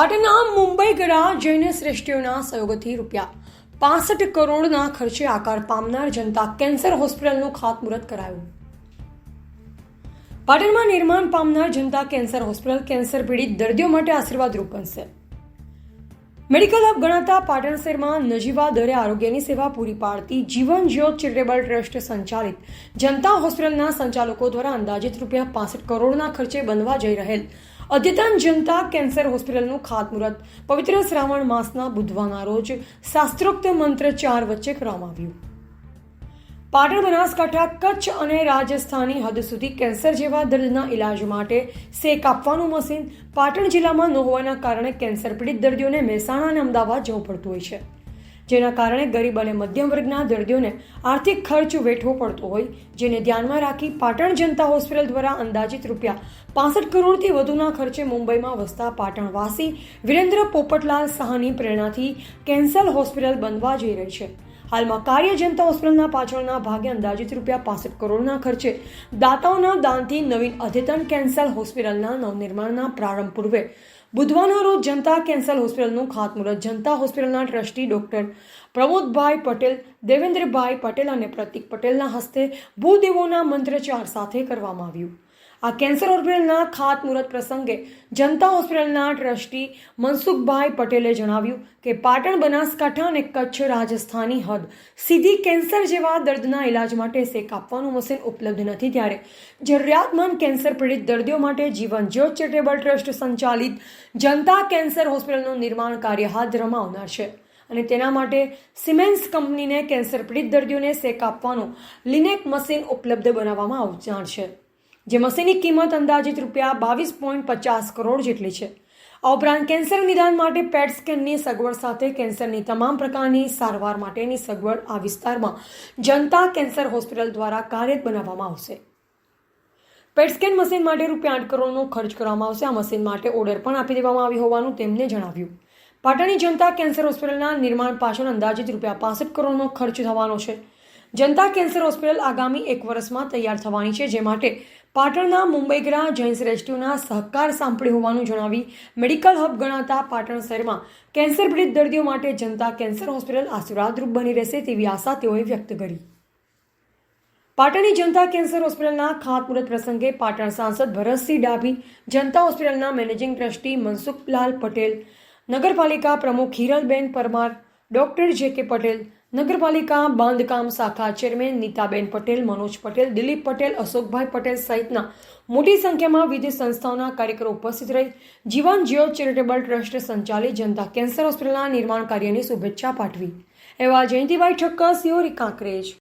પાટણના મુંબઈ ગળા જૈન શ્રેષ્ઠીઓના સહયોગથી રૂપિયા પાસઠ કરોડના ખર્ચે આકાર પામનાર જનતા કેન્સર હોસ્પિટલનું ખાતમુહૂર્ત કરાયું. પાટણમાં નિર્માણ પામનાર જનતા કેન્સર હોસ્પિટલ કેન્સર પીડિત દર્દીઓ માટે આશીર્વાદરૂપ બનશે. મેડિકલ હબ ગણાતા પાટણ શહેરમાં નજીવા દરે આરોગ્યની સેવા પૂરી પાડતી જીવન જ્યોત ચેરિટેબલ ટ્રસ્ટ સંચાલિત જનતા હોસ્પિટલના સંચાલકો દ્વારા અંદાજિત રૂપિયા પાસઠ કરોડના ખર્ચે બનવા જઈ રહેલ અદ્યતન જનતા કેન્સર હોસ્પિટલનું ખાતમુહૂર્ત. પવિત્ર શ્રાવણ માસના બુધવારના રોજ શાસ્ત્રોક્ત મંત્ર ચાર વચ્ચે કરવામાં આવ્યું. પાટણ બનાસકાંઠા, કચ્છ અને રાજસ્થાની હદ સુધી કેન્સર જેવા દર્દના ઇલાજ માટે સેક આપવાનું મશીન પાટણ જિલ્લામાં ન હોવાના કારણે કેન્સર પીડિત દર્દીઓને મહેસાણા અને અમદાવાદ જવું પડતું હોય છે. જેના કારણે ગરીબ અને મધ્યમ વર્ગના દર્દીઓને આર્થિક ખર્ચ વેઠવો પડતો હોય, જેને ધ્યાનમાં રાખી પાટણ જનતા હોસ્પિટલ દ્વારા અંદાજિત રૂપિયા પાસઠ કરોડથી વધુના ખર્ચે મુંબઈમાં વસતા પાટણવાસી વિરેન્દ્ર પોપટલાલ શાહની પ્રેરણાથી કેન્સલ હોસ્પિટલ બનવા જઈ રહી છે. હાલમાં કાર્ય જનતા હોસ્પિટલના પાછળના ભાગે અંદાજિત રૂપિયા પાસઠ કરોડના ખર્ચે દાતાઓના દાનથી નવીન અદ્યતન કેન્સર હોસ્પિટલના નવનિર્માણના પ્રારંભ પૂર્વે બુધવારના રોજ જનતા કેન્સર હોસ્પિટલનું ખાતમુહૂર્ત. જનતા હોસ્પિટલના ટ્રસ્ટી ડોક્ટર પ્રમોદભાઈ પટેલ, દેવેન્દ્રભાઈ પટેલ અને પ્રતિક પટેલના હસ્તે ભૂદેવોના મંત્રચાર સાથે કરવામાં આવ્યું. આ કેન્સર હોસ્પિટલના ખાતમુહૂર્ત પ્રસંગે જનતા હોસ્પિટલના ટ્રસ્ટી મનસુખભાઈ પટેલે જણાવ્યું કે પાટણ બનાસકાંઠા અને કચ્છ રાજસ્થાની હદ સીધી કેન્સર જેવા દર્દના ઇલાજ માટે સેક આપવાનું મશીન ઉપલબ્ધ નથી ત્યારે જરૂરિયાતમંદ કેન્સર પીડિત દર્દીઓ માટે જીવન જ્યોત ચેરિટેબલ ટ્રસ્ટ સંચાલિત જનતા કેન્સર હોસ્પિટલનું નિર્માણ કાર્ય હાથ ધરવામાં છે અને તેના માટે સિમેન્સ કંપનીને કેન્સર પીડિત દર્દીઓને સેક આપવાનું લિનેક મશીન ઉપલબ્ધ બનાવવામાં આવનાર છે. જે મશીનની કિંમત અંદાજિત રૂપિયા બાવીસ પોઈન્ટ પચાસ કરોડ જેટલી છે. આ ઉપરાંત કેન્સર નિદાન માટે પેટ સ્કેનની સગવડ સાથે કેન્સરની તમામ પ્રકારની સારવાર માટેની સગવડ આ વિસ્તારમાં જનતા કેન્સર હોસ્પિટલ દ્વારા કાર્યરત બનાવવામાં આવશે. પેટ સ્કેન મશીન માટે રૂપિયા આઠ કરોડનો ખર્ચ કરવામાં આવશે. આ મશીન માટે ઓર્ડર પણ આપી દેવામાં આવ્યો હોવાનું તેમને જણાવ્યું. પાટણની જનતા કેન્સર હોસ્પિટલના નિર્માણ પાછળ અંદાજિત રૂપિયા પાસઠ કરોડનો ખર્ચ થવાનો છે. જનતા કેન્સર હોસ્પિટલ આગામી એક વર્ષમાં તૈયાર થવાની છે, જે માટે પાટણના મુંબઈગ્રા જૈન્સ રેસ્ક્યુના સહકાર સાંપડી હોવાનું જણાવી મેડિકલ હબ ગણાતા પાટણ શહેરમાં કેન્સર પીડિત દર્દીઓ માટે જનતા કેન્સર હોસ્પિટલ આશીર્વાદરૂપ બની રહેશે તેવી આશા તેઓએ વ્યક્ત કરી. પાટણની જનતા કેન્સર હોસ્પિટલના ખાતમુહૂર્ત પ્રસંગે પાટણ સાંસદ ભરતસિંહ ડાભી, જનતા હોસ્પિટલના મેનેજિંગ ટ્રસ્ટી મનસુખલાલ પટેલ, નગરપાલિકા પ્રમુખ હિરલબેન પરમાર, ડોક્ટર જે કે પટેલ નગરપાલિકા બાંધકામ શાખા ચેરમેન નીતાબેન પટેલ, મનોજ પટેલ, દિલીપ પટેલ, અશોકભાઈ પટેલ સહિતના મોટી સંખ્યામાં વિવિધ સંસ્થાઓના કાર્યકરો ઉપસ્થિત રહી જીવન જીઓ ચેરિટેબલ ટ્રસ્ટ સંચાલિત જનતા કેન્સર હોસ્પિટલના નિર્માણ કાર્યની શુભેચ્છા પાઠવી. એવા જયંતિભાઈ ઠક્કર, સિયોરી કાંકરેજ.